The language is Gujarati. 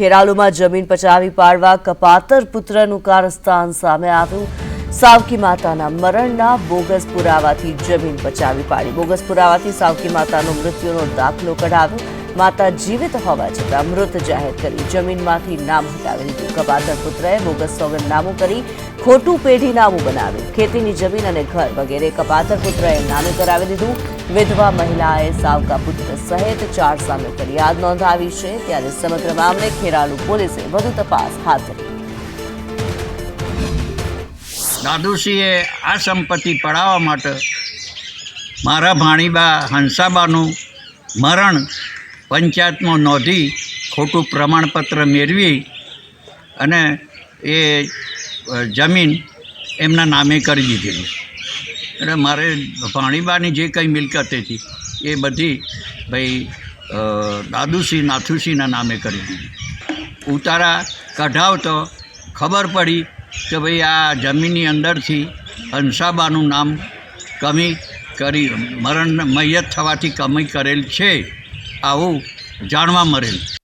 ખેરાલુમાં જમીન પચાવી પાડવા કપાતર પુત્રનું કારસ્તાન સામે આવ્યું. સાવકી માતાના મરણના બોગસ પુરાવાથી જમીન પચાવી પાડી. બોગસ પુરાવાથી સાવકી માતાનો મૃત્યુનો દાખલો કઢાવ્યો. માતા જીવિત હોવા છતાં મૃત જાહેર કરી. જમીનમાંથી નામ હટાવી દીધું. કપાતર પુત્રએ બોગસ સોગંદનામું કરી ખોટું પેઢીનામું બનાવ્યું. ખેતીની જમીન અને ઘર વગેરે કપાતર પુત્રએ નામે કરાવી દીધું. વિધવા મહિલાએ સાવકા પુત્ર સહિત ચાર સામે ફરિયાદ નોંધાવી છે. ત્યારે સમગ્ર મામલે ખેરાલુ પોલીસે વધુ તપાસ હાથ ધરી. દાદુસિંહે આ સંપત્તિ પડાવવા માટે મારા ભાણીબા હંસાબાનું મરણ પંચાયતમાં નોંધી ખોટું પ્રમાણપત્ર મેળવી અને એ જમીન એમના નામે કરી દીધેલી. એટલે મારે ભાણીબાની જે કંઈ મિલકત હતી, એ બધી ભાઈ દાદુસિંહ નાથુસિંહના નામે કરી દીધી. ઉતારા કઢાવતો ખબર પડી કે ભાઈ આ જમીનની અંદરથી હંસાબાનું નામ કમી કરી, મરણ, મૈયત થવાથી કમી કરેલ છે. આવું જાણવા મળેલ.